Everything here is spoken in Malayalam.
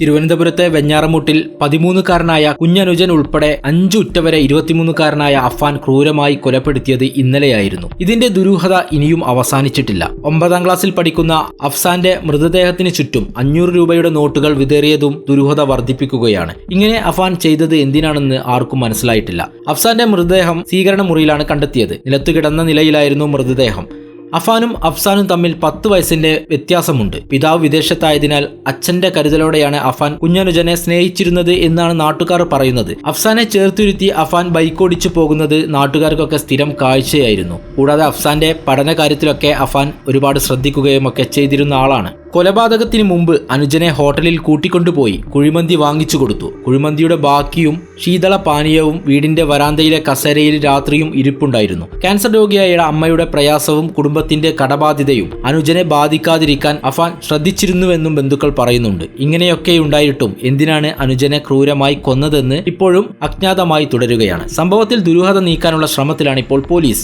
തിരുവനന്തപുരത്തെ വെഞ്ഞാറമൂട്ടിൽ പതിമൂന്നുകാരനായ കുഞ്ഞനുജൻ ഉൾപ്പെടെ അഞ്ചു ഉറ്റവരെ ഇരുപത്തിമൂന്നുകാരനായ അഫാൻ ക്രൂരമായി കൊലപ്പെടുത്തിയത് ഇന്നലെയായിരുന്നു. ഇതിന്റെ ദുരൂഹത ഇനിയും അവസാനിച്ചിട്ടില്ല. ഒമ്പതാം ക്ലാസ്സിൽ പഠിക്കുന്ന അഫ്സാന്റെ മൃതദേഹത്തിന് ചുറ്റും അഞ്ഞൂറ് രൂപയുടെ നോട്ടുകൾ വിതറിയതും ദുരൂഹത വർദ്ധിപ്പിക്കുകയാണ്. ഇങ്ങനെ അഫാൻ ചെയ്തത് എന്തിനാണെന്ന് ആർക്കും മനസ്സിലായിട്ടില്ല. അഫ്സാന്റെ മൃതദേഹം സ്വീകരണ മുറിയിലാണ് കണ്ടെത്തിയത്. നിലത്തു കിടന്ന നിലയിലായിരുന്നു മൃതദേഹം. അഫാനും അഫ്സാനും തമ്മിൽ പത്ത് വയസ്സിന്റെ വ്യത്യാസമുണ്ട്. പിതാവ് വിദേശത്തായതിനാൽ അച്ഛന്റെ കരുതലോടെയാണ് അഫാൻ കുഞ്ഞനുജനെ സ്നേഹിച്ചിരുന്നത് എന്നാണ് നാട്ടുകാർ പറയുന്നത്. അഫ്സാനെ ചേർത്തിരുത്തി അഫാൻ ബൈക്കോടിച്ചു പോകുന്നത് നാട്ടുകാർക്കൊക്കെ സ്ഥിരം കാഴ്ചയായിരുന്നു. കൂടാതെ അഫ്സാന്റെ പഠന കാര്യത്തിലൊക്കെ അഫാൻ ഒരുപാട് ശ്രദ്ധിക്കുകയും ഒക്കെ ചെയ്തിരുന്ന ആളാണ്. കൊലപാതകത്തിന് മുമ്പ് അനുജനെ ഹോട്ടലിൽ കൂട്ടിക്കൊണ്ടുപോയി കുഴിമന്തി വാങ്ങിച്ചു കൊടുത്തു. കുഴിമന്തിയുടെ ബാക്കിയും ശീതള പാനീയവും വീടിന്റെ വരാന്തയിലെ കസേരയിൽ രാത്രിയും ഇരിപ്പുണ്ടായിരുന്നു. ക്യാൻസർ രോഗിയായ അമ്മയുടെ പ്രയാസവും കുടുംബത്തിന്റെ കടബാധ്യതയും അനുജനെ ബാധിക്കാതിരിക്കാൻ അഫാൻ ശ്രദ്ധിച്ചിരുന്നുവെന്നും ബന്ധുക്കൾ പറയുന്നുണ്ട്. ഇങ്ങനെയൊക്കെ ഉണ്ടായിട്ടും എന്തിനാണ് അനുജനെ ക്രൂരമായി കൊന്നതെന്ന് ഇപ്പോഴും അജ്ഞാതമായി തുടരുകയാണ്. സംഭവത്തിൽ ദുരൂഹത നീക്കാനുള്ള ശ്രമത്തിലാണ് ഇപ്പോൾ പോലീസ്.